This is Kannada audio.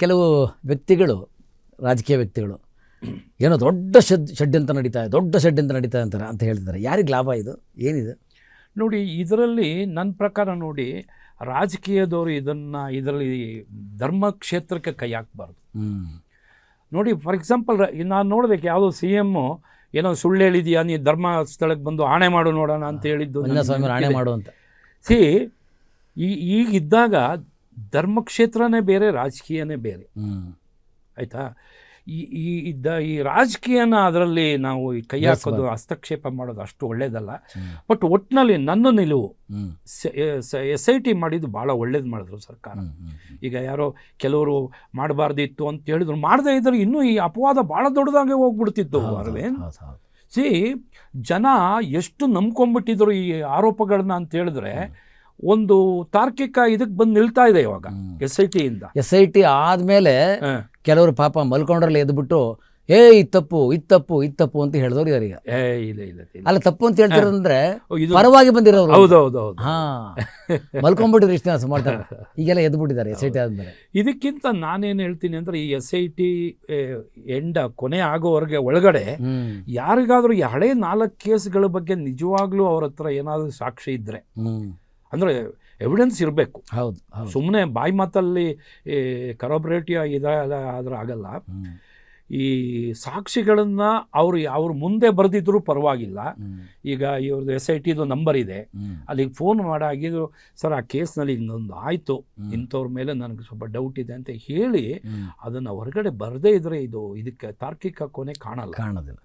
ಕೆಲವು ವ್ಯಕ್ತಿಗಳು ರಾಜಕೀಯ ವ್ಯಕ್ತಿಗಳು ಏನೋ ದೊಡ್ಡ ಶೆಡ್ ಶೆಡ್ ಅಂತ ನಡೀತಾ ಇದೆ ದೊಡ್ಡ ಅಂತ ನಡೀತಾ ಅಂತಾರೆ ಅಂತ ಹೇಳ್ತಿದ್ದಾರೆ. ಯಾರಿಗೆ ಲಾಭ ಇದು? ಏನಿದೆ? ನೋಡಿ ಇದರಲ್ಲಿ ನನ್ನ ಪ್ರಕಾರ ನೋಡಿ ರಾಜಕೀಯದವರು ಇದನ್ನು ಇದರಲ್ಲಿ ಧರ್ಮ ಕ್ಷೇತ್ರಕ್ಕೆ ಕೈ ಹಾಕಬಾರ್ದು. ನೋಡಿ ಫಾರ್ ಎಕ್ಸಾಂಪಲ್ ನಾನು ನೋಡಬೇಕು ಯಾವುದೋ ಸಿ ಎಮ್ಮು ಏನೋ ಸುಳ್ಳು ಹೇಳಿದೀಯಾ ನೀ ಧರ್ಮ ಸ್ಥಳಕ್ಕೆ ಬಂದು ಆಣೆ ಮಾಡು ನೋಡೋಣ ಅಂತ ಹೇಳಿದ್ದು ಸ್ವಾಮಿ ಆಣೆ ಮಾಡುವಂತ ಸಿ ಈ ಈಗಿದ್ದಾಗ ಧರ್ಮಕ್ಷೇತ್ರನೇ ಬೇರೆ ರಾಜಕೀಯನೇ ಬೇರೆ. ಆಯಿತಾ? ಈ ಈ ಇದ್ದ ಈ ರಾಜಕೀಯನ ಅದರಲ್ಲಿ ನಾವು ಈ ಕೈ ಹಾಕೋದು ಹಸ್ತಕ್ಷೇಪ ಮಾಡೋದು ಅಷ್ಟು ಒಳ್ಳೇದಲ್ಲ. ಬಟ್ ಒಟ್ಟಿನಲ್ಲಿ ನನ್ನ ನಿಲುವು ಎಸ್ ಐ ಟಿ ಮಾಡಿದ್ದು ಭಾಳ ಒಳ್ಳೇದು ಮಾಡಿದ್ರು ಸರ್ಕಾರ. ಈಗ ಯಾರೋ ಕೆಲವರು ಮಾಡಬಾರ್ದಿತ್ತು ಅಂತ ಹೇಳಿದ್ರು ಮಾಡದೇ ಇದ್ರೆ ಇನ್ನೂ ಈ ಅಪವಾದ ಭಾಳ ದೊಡ್ಡದಾಗೆ ಹೋಗ್ಬಿಡ್ತಿತ್ತು ಅರವಿಂದ್. ಸಿ ಜನ ಎಷ್ಟು ನಂಬ್ಕೊಂಡ್ಬಿಟ್ಟಿದ್ರು ಈ ಆರೋಪಗಳನ್ನ ಅಂತ ಹೇಳಿದ್ರೆ ಒಂದು ತಾರ್ಕಿಕ ಇದಕ್ಕೆ ಬಂದು ನಿಲ್ತಾ ಇದೆ ಇವಾಗ. ಎಸ್ ಐ ಟಿಯಿಂದ ಎಸ್ ಐ ಟಿ ಆದ್ಮೇಲೆ ಕೆಲವರು ಪಾಪ ಮಲ್ಕೊಂಡ್ರಲ್ಲಿ ಎದ್ಬಿಟ್ಟು ಏ ಇತ್ತಪ್ಪು ತಪ್ಪು ಇತ್ತಪ್ಪು ತಪ್ಪು ಇದು ತಪ್ಪು ಅಂತ ಹೇಳಿದವ್ರು ಇದಾರೆ ಈಗ. ಏ ಇಲ್ಲ ಇಲ್ಲ ಇಲ್ಲ. ಅಲ್ಲ ತಪ್ಪು ಅಂತ ಹೇಳ್ತಿರಂದ್ರೆ ಇದು ಪರವಾಗಿ ಬಂದಿರೋರು. ಹೌದು ಹೌದು ಹೌದು ಹಾ. ಮಲ್ಕೊಂಡ್ಬಿಟ್ಟಿದ್ರು ಇಷ್ಟ ದಿನ ಮಾಡ್ತಾರೆ. ಈಗೆಲ್ಲ ಎದ್ಬಿಟ್ಟಿದ್ದಾರೆ ಎಸ್ ಐ ಟಿ ಆದ್ಮೇಲೆ. ಇದಕ್ಕಿಂತ ನಾನೇನು ಹೇಳ್ತೀನಿ ಅಂದ್ರೆ ಈ ಎಸ್ ಐ ಟಿ ಎಂಡ ಕೊನೆ ಆಗೋವರೆಗೆ ಒಳಗಡೆ ಹ್ಮ್. ಯಾರಿಗಾದ್ರೂ ಈ ಹಳೆ ನಾಲ್ಕು ಕೇಸ್ಗಳ ಬಗ್ಗೆ ನಿಜವಾಗ್ಲೂ ಅವ್ರ ಹತ್ರ ಏನಾದರೂ ಸಾಕ್ಷಿ ಇದ್ರೆ ಹ್ಮ್. ಅಂದ್ರೆ ಎವಿಡೆನ್ಸ್ ಇರಬೇಕು. ಹೌದು ಸುಮ್ಮನೆ ಬಾಯಿ ಮಾತಲ್ಲಿ ಕರಾಬ್ರೇಟಿವ್ ಇದಾದ್ರೆ ಆದರೆ ಆಗಲ್ಲ. ಈ ಸಾಕ್ಷಿಗಳನ್ನು ಅವ್ರು ಅವ್ರ ಮುಂದೆ ಬರೆದಿದ್ರು ಪರವಾಗಿಲ್ಲ. ಈಗ ಇವ್ರದ್ದು ಎಸ್ ಐ ಟಿದು ನಂಬರ್ ಇದೆ. ಅಲ್ಲಿಗೆ ಫೋನ್ ಮಾಡಾಗಿದ್ರು ಸರ್ ಆ ಕೇಸ್ನಲ್ಲಿ ಇನ್ನೊಂದು ಆಯಿತು. ಇಂಥವ್ರ ಮೇಲೆ ನನಗೆ ಸ್ವಲ್ಪ ಡೌಟ್ ಇದೆ ಅಂತ ಹೇಳಿ. ಅದನ್ನು ಹೊರಗಡೆ ಬರದೇ ಇದ್ರೆ ಇದು ಇದಕ್ಕೆ ತಾರ್ಕಿಕ ಕೊನೆ ಕಾಣಲ್ಲ. ಕಾಣೋದಿಲ್ಲ.